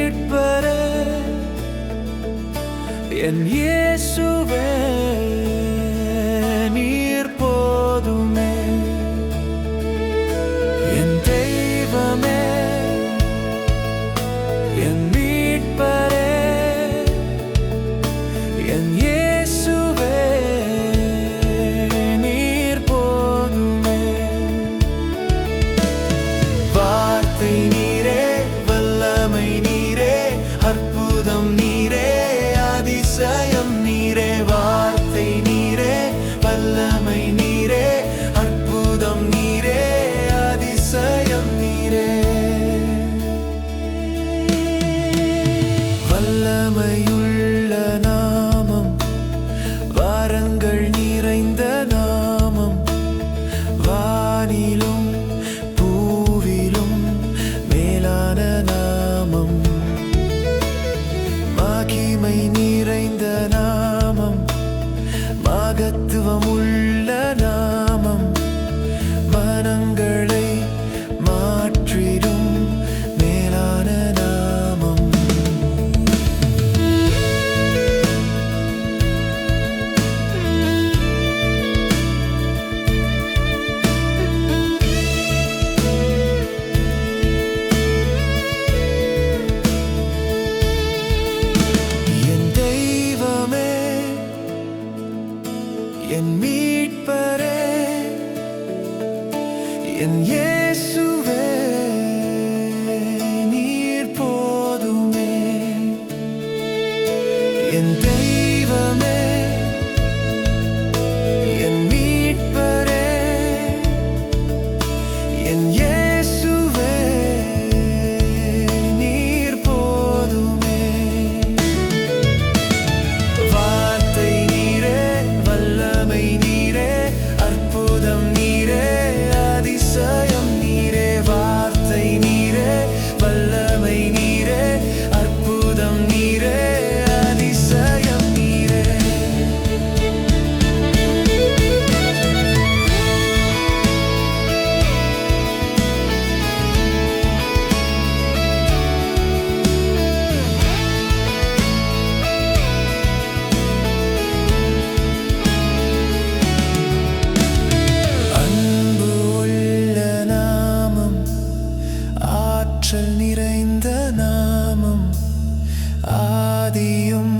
மீட்பரே என் இயேசுவே. என் மீட்பரே என் இயேசுவே ஆதியும்